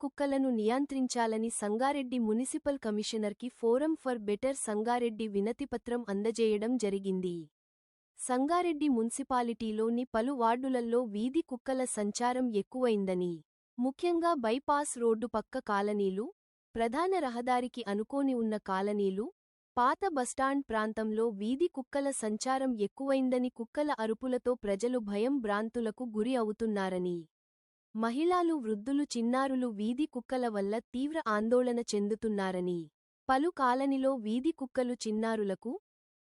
కుక్కలను నియంత్రించాలని సంగారెడ్డి మున్సిపల్ కమిషనర్కి ఫోరం ఫర్ బెటర్ సంగారెడ్డి వినతిపత్రం అందజేయడం జరిగింది. సంగారెడ్డి మున్సిపాలిటీలోని పలు వార్డులల్లో వీధి కుక్కల సంచారం ఎక్కువైందని ముఖ్యంగా బైపాస్ రోడ్డు పక్క కాలనీలు ప్రధాన రహదారికి అనుకోని ఉన్న కాలనీలు పాత బస్టాండ్ ప్రాంతంలో వీధి కుక్కల సంచారం ఎక్కువైందని కుక్కల అరుపులతో ప్రజలు భయం భ్రాంతులకు గురి అవుతున్నారని మహిళలు వృద్ధులు చిన్నారులు వీధి కుక్కల వల్ల తీవ్ర ఆందోళన చెందుతున్నారని. పలు కాలనిలో వీధి కుక్కలు చిన్నారులకు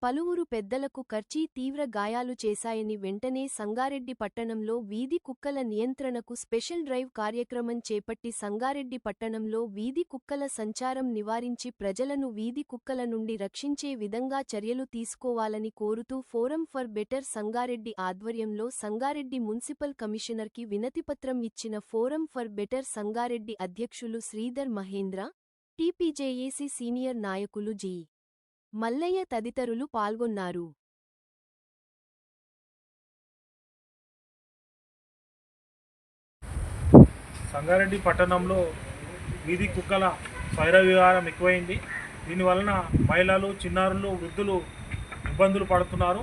పలువురు పెద్దలకు ఖర్చీ తీవ్ర గాయాలు చేశాయని వెంటనే సంగారెడ్డి పట్టణంలో వీధి కుక్కల నియంత్రణకు స్పెషల్ డ్రైవ్ కార్యక్రమం చేపట్టి సంగారెడ్డి పట్టణంలో వీధి కుక్కల సంచారం నివారించి ప్రజలను వీధి కుక్కల నుండి రక్షించే విధంగా చర్యలు తీసుకోవాలని కోరుతూ ఫోరం ఫర్ బెటర్ సంగారెడ్డి ఆధ్వర్యంలో సంగారెడ్డి మున్సిపల్ కమిషనర్కి వినతిపత్రం ఇచ్చిన ఫోరం ఫర్ బెటర్ సంగారెడ్డి అధ్యక్షులు శ్రీధర్ మహేంద్ర టీపీజేఏసీ సీనియర్ నాయకులు జి. మల్లయ్య తదితరులు పాల్గొన్నారు. సంగారెడ్డి పట్టణంలో వీధి కుక్కల స్వైర విహారం ఎక్కువైంది. దీనివలన మహిళలు చిన్నారులు వృద్ధులు ఇబ్బందులు పడుతున్నారు.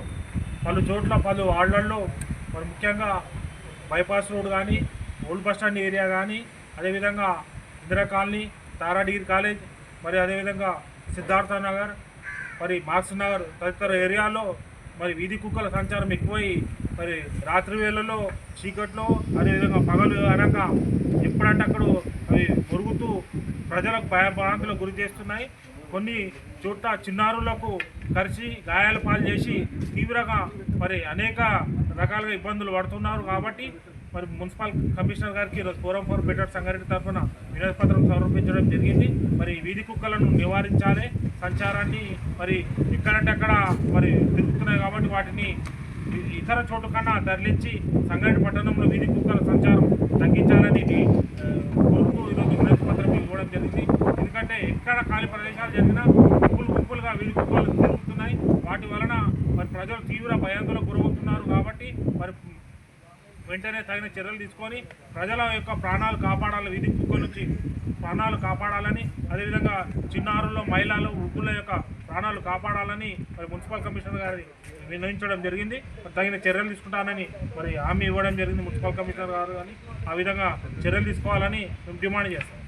పలు చోట్ల పలు వార్డులలో మరి ముఖ్యంగా బైపాస్ రోడ్ కానీ ఓల్డ్ బస్ స్టాండ్ ఏరియా కానీ అదేవిధంగా Indira colony Tara degree college మరి అదేవిధంగా సిద్ధార్థ నగర్ మరి మాస్టర్ నగర్ తదితర ఏరియాలో మరి వీధి కుక్కల సంచారం ఎక్కువై మరి రాత్రి వేళల్లో చీకట్లో అదేవిధంగా పగలు అనగా ఎప్పుడంటే అక్కడ అవి మురుగుతూ ప్రజలకు భయభ్రాంతులకు గురి చేస్తున్నాయి. కొన్ని చోట్ల చిన్నారులకు కరిచి గాయాల పాలు చేసి తీవ్రంగా మరి అనేక రకాలుగా ఇబ్బందులు పడుతున్నారు కాబట్టి మరి మున్సిపల్ కమిషనర్ గారికి ఈరోజు ఫోరం ఫర్ బెటర్ సంగారెడ్డి తరఫున వినతిపత్రం సమర్పించడం జరిగింది. మరి వీధి కుక్కలను నివారించాలి. సంచారాన్ని మరి ఎక్కడంటే అక్కడ మరి తిరుగుతున్నాయి కాబట్టి వాటిని ఇతర చోటు కన్నా తరలించి సంగారెడ్డి పట్టణంలో వీధి కుక్కల సంచారం తగ్గించాలని ఇది, ఆ, కోరుతూ ఈరోజు వినతిపత్రం ఇవ్వడం జరిగింది. ఎందుకంటే ఎక్కడ ఖాళీ ప్రదేశాలు జరిగినా గుంపులు గుంపులుగా వీధి కుక్కలు తిరుగుతున్నాయి. వాటి వలన మరి ప్రజలు తీవ్ర భయాందోళనకు గురవుతున్నారు కాబట్టి మరి వెంటనే తగిన చర్యలు తీసుకొని ప్రజల యొక్క ప్రాణాలు కాపాడాలి వీధి కుక్కల నుంచి ప్రాణాలు కాపాడాలని అదేవిధంగా చిన్నారుల్లో మహిళలు వృద్ధుల యొక్క ప్రాణాలు కాపాడాలని మరి మున్సిపల్ కమిషనర్ గారి విన్నవించడం జరిగింది. తగిన చర్యలు తీసుకుంటానని మరి హామీ ఇవ్వడం జరిగింది మున్సిపల్ కమిషనర్ గారు కానీ ఆ విధంగా చర్యలు తీసుకోవాలని మేము డిమాండ్ చేస్తాం.